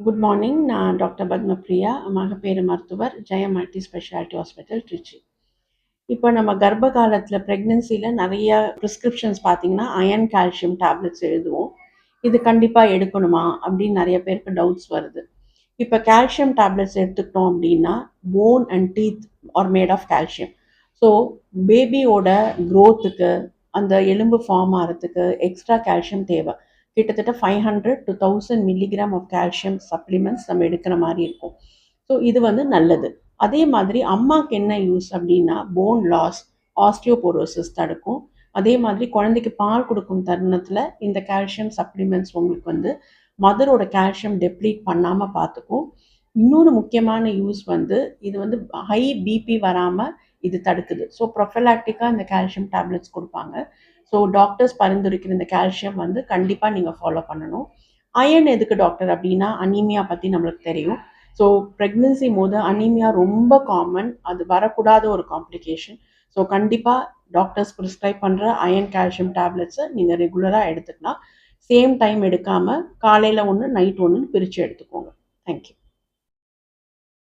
Good morning நான் doctor Padmapriya மகப்பேறு மருத்துவர் Jeyam multi speciality hospital Trichy. இப்போ நம்ம கர்ப்ப காலத்தில் ப்ரெக்னென்சியில் நிறைய ப்ரிஸ்கிரிப்ஷன்ஸ் பார்த்தீங்கன்னா அயன் கால்சியம் டேப்லெட்ஸ் எழுதுவோம். இது கண்டிப்பாக எடுக்கணுமா? அப்படின்னு நிறைய பேருக்கு டவுட்ஸ் வருது. இப்போ கால்சியம் டேப்லெட்ஸ் எடுத்துக்கிட்டோம் அப்படின்னா bone and teeth are made of calcium so பேபியோட க்ரோத்துக்கு அந்த எலும்பு ஃபார்ம் ஆகிறதுக்கு எக்ஸ்ட்ரா கால்சியம் தேவை. கிட்டத்தட்ட five hundred to thousand milligram of calcium supplements நம்ம எடுக்கிற மாதிரி இருக்கும். ஸோ இது வந்து நல்லது. அதே மாதிரி அம்மாவுக்கு என்ன யூஸ் அப்படின்னா போன் லாஸ் ஆஸ்டியோபோரோசிஸ் தடுக்கும். அதே மாதிரி குழந்தைக்கு பால் கொடுக்கும் தருணத்தில் இந்த கால்சியம் சப்ளிமெண்ட்ஸ் உங்களுக்கு வந்து மதரோட கால்சியம் டெப்ளீட் பண்ணாமல் பார்த்துக்கும் இன்னொரு முக்கியமான யூஸ் வந்து இது வந்து ஹை பிபி வராமல் இது தடுக்குது. ஸோ ப்ரொஃபலாக்டிக்காக இந்த கால்சியம் டேப்லெட்ஸ் கொடுப்பாங்க. ஸோ டாக்டர்ஸ் பரிந்துரைக்கிற இந்த கால்சியம் வந்து கண்டிப்பாக நீங்கள் ஃபாலோ பண்ணணும். அயன் எதுக்கு டாக்டர் அப்படின்னா அனீமியா பற்றி நம்மளுக்கு தெரியும். ஸோ ப்ரெக்னென்சி போது அனீமியா ரொம்ப காமன் அது வரக்கூடாத ஒரு காம்ப்ளிகேஷன் ஸோ கண்டிப்பாக டாக்டர்ஸ் ப்ரிஸ்கிரைப் பண்ணுற அயன் கால்சியம் டேப்லெட்ஸை நீங்கள் ரெகுலராக எடுத்துக்கலாம். சேம் டைம் எடுக்காமல் காலையில் ஒன்று நைட் ஒன்றுன்னு பிரித்து எடுத்துக்கோங்க. தேங்க்யூ